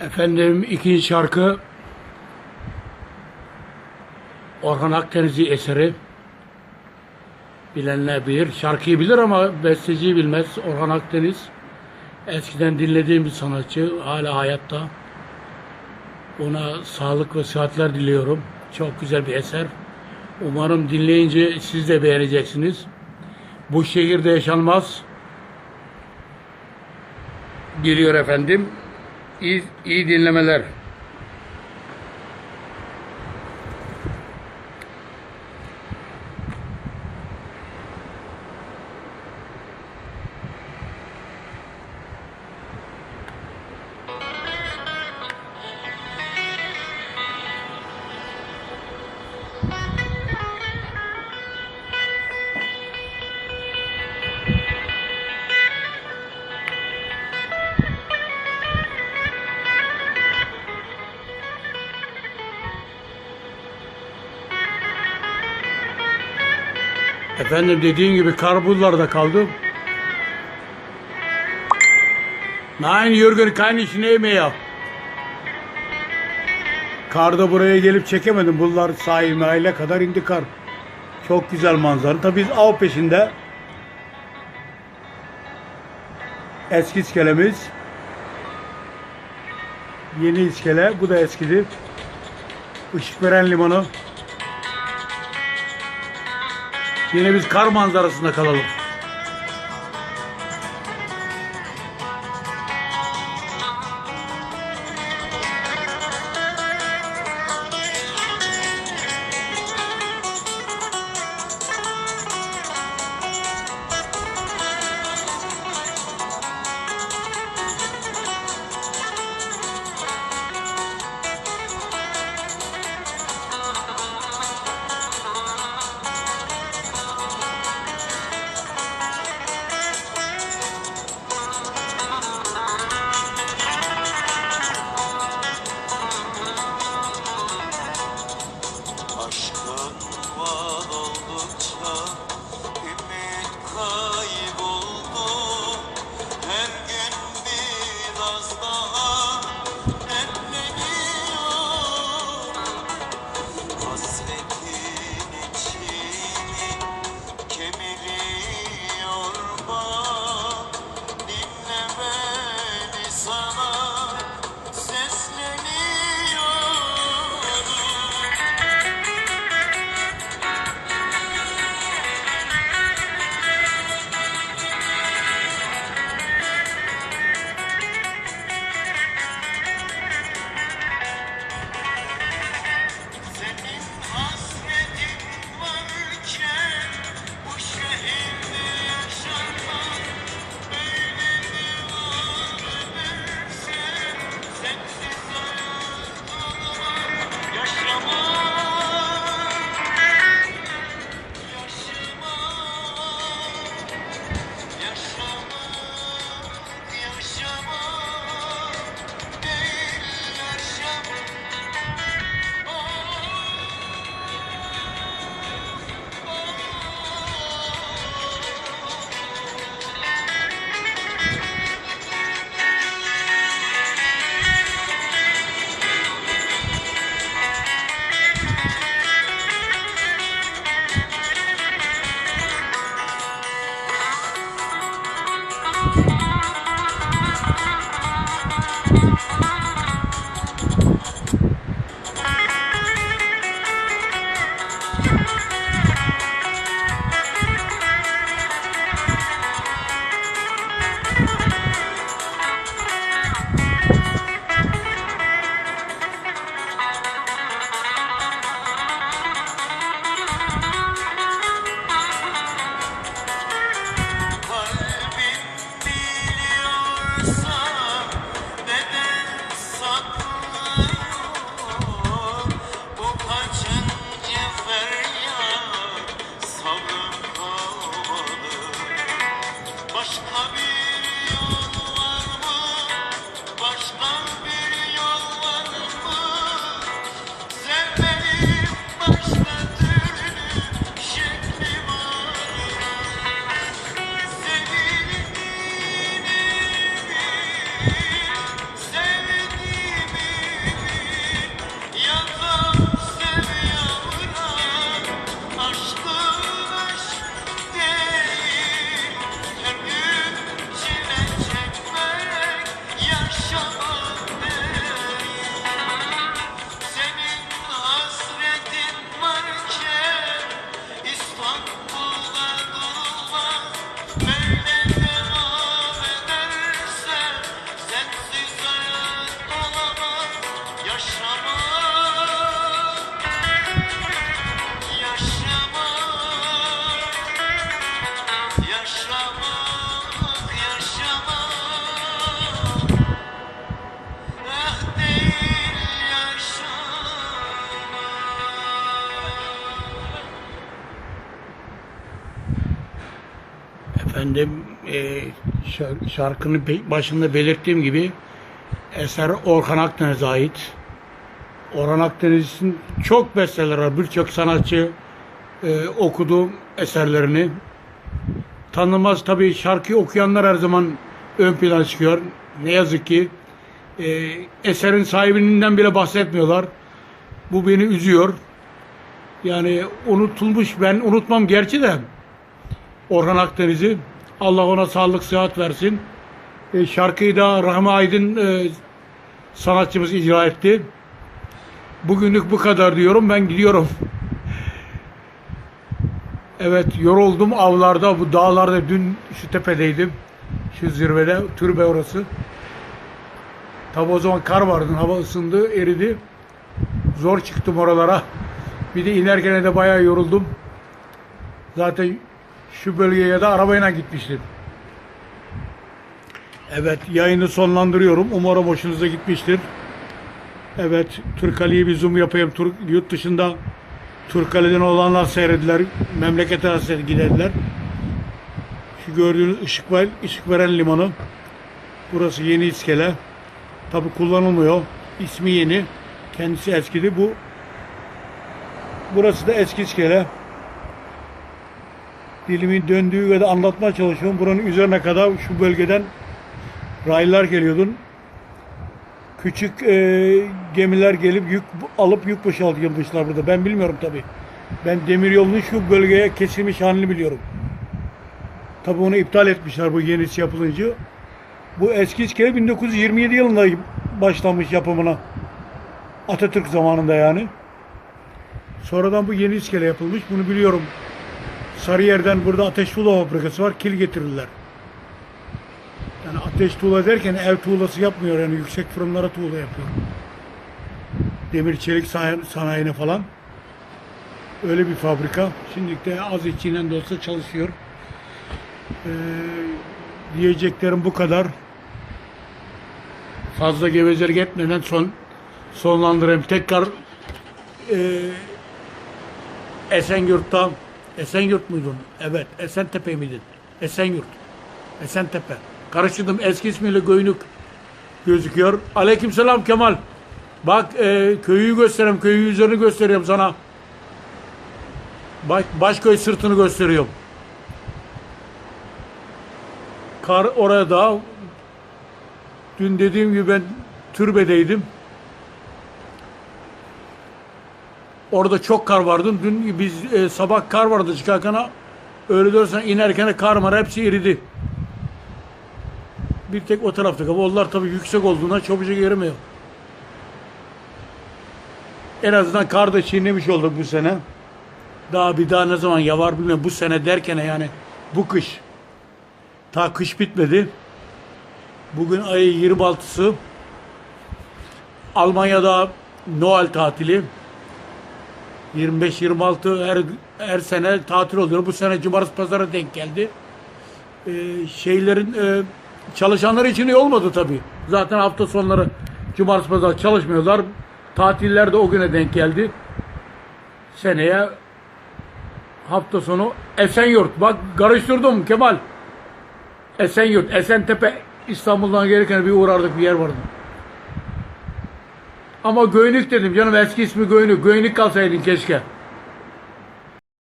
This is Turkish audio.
Efendim ikinci şarkı Orhan Akdeniz'i eseri. Bilenler bilir. Şarkıyı bilir ama besteciyi bilmez. Orhan Akdeniz eskiden dinlediğim bir sanatçı. Hala hayatta. Ona sağlık ve sıhhatler diliyorum. Çok güzel bir eser. Umarım dinleyince siz de beğeneceksiniz. Bu şehirde yaşanmaz. Geliyor efendim. İyi, iyi dinlemeler. Efendim dediğin gibi kar buzlarda kaldım. Nein Jürgen keine Schnee mehr. Karda buraya gelip çekemedim. Bunlar sahil mahalle kadar indi kar. Çok güzel manzara. Tabii biz av peşinde. Eski iskelemiz. Yeni iskele. Bu da eskidir. Işıkveren limanı. Yine biz kar manzarasında kalalım. show. Efendim e, şar- şarkının başında belirttiğim gibi eser Orhan Akdeniz'e ait. Orhan Akdeniz'in çok besteleri var. Birçok sanatçı e, okudu eserlerini. Tanınmaz tabii şarkıyı okuyanlar her zaman ön plana çıkıyor. Ne yazık ki e, eserin sahibinden bile bahsetmiyorlar. Bu beni üzüyor. Yani unutulmuş ben unutmam gerçi de Orhan Akdeniz'i. Allah ona sağlık sıhhat versin. E, şarkıyı da Rahmi Aydın e, sanatçımız icra etti. Bugünlük bu kadar diyorum. Ben gidiyorum. Evet yoruldum avlarda bu dağlarda dün şu tepedeydim. Şu zirvede türbe orası. Tabi o zaman kar vardı hava ısındı eridi. Zor çıktım oralara. Bir de inerken de bayağı yoruldum. Zaten şu bölgeye de arabayla gitmiştim. Evet yayını sonlandırıyorum. Umarım hoşunuza gitmiştir. Evet Türkali'yi bir zoom yapayım. Türk, yurt dışında Türkali'den olanlar seyrediler. Memlekete giderler. Şu gördüğünüz ışık, ver, ışık veren limanı. Burası yeni iskele. Tabi kullanılmıyor. İsmi yeni. Kendisi eskidi. Bu Burası da eski iskele dilimin döndüğü de anlatmaya çalışıyorum. Buranın üzerine kadar şu bölgeden raylar geliyordun. Küçük e, gemiler gelip yük alıp yük boşaltıyormuşlar burada. Ben bilmiyorum tabi. Ben demir yolunun şu bölgeye kesilmiş halini biliyorum. Tabi onu iptal etmişler bu yenisi yapılınca. Bu eski iskele 1927 yılında başlamış yapımına. Atatürk zamanında yani. Sonradan bu yeni iskele yapılmış. Bunu biliyorum. Sarıyer'den burada ateş tuğla fabrikası var. Kil getirirler. Yani ateş tuğla derken ev tuğlası yapmıyor. Yani yüksek fırınlara tuğla yapıyor. Demir çelik sanayine falan. Öyle bir fabrika. Şimdi de az içinden de olsa çalışıyor. Ee, diyeceklerim bu kadar. Fazla gevezelik etmeden son sonlandırayım. Tekrar e, Esenyurt'ta Esenyurt muydun? Evet. Esentepe miydin? Esenyurt. Esentepe. Karıştırdım. Eski ismiyle Göynük gözüküyor. Aleykümselam Kemal. Bak e, köyü göstereyim. Köyü yüzünü gösteriyorum sana. Bak Başköy sırtını gösteriyorum. Kar oraya da dün dediğim gibi ben türbedeydim. Orada çok kar vardı. Dün biz e, sabah kar vardı çıkarken öyle dersen inerken kar var hepsi eridi. Bir tek o tarafta ama onlar tabii yüksek olduğundan çabucak erimiyor. En azından kar da çiğnemiş olduk bu sene. Daha bir daha ne zaman yavar bilmiyorum. Bu sene derken yani bu kış. Ta kış bitmedi. Bugün ayı 26'sı. Almanya'da Noel tatili. 25-26 her her sene tatil oluyor. Bu sene cumartesi pazara denk geldi. Ee, şeylerin e, çalışanlar için iyi olmadı tabii. Zaten hafta sonları cumartesi pazar çalışmıyorlar. Tatiller de o güne denk geldi. Seneye hafta sonu Esenyurt. Bak karıştırdım Kemal. Esenyurt, Esentepe İstanbul'dan gelirken bir uğrardık bir yer vardı. Ama Göynük dedim canım eski ismi Göynük. Göynük kalsaydın keşke.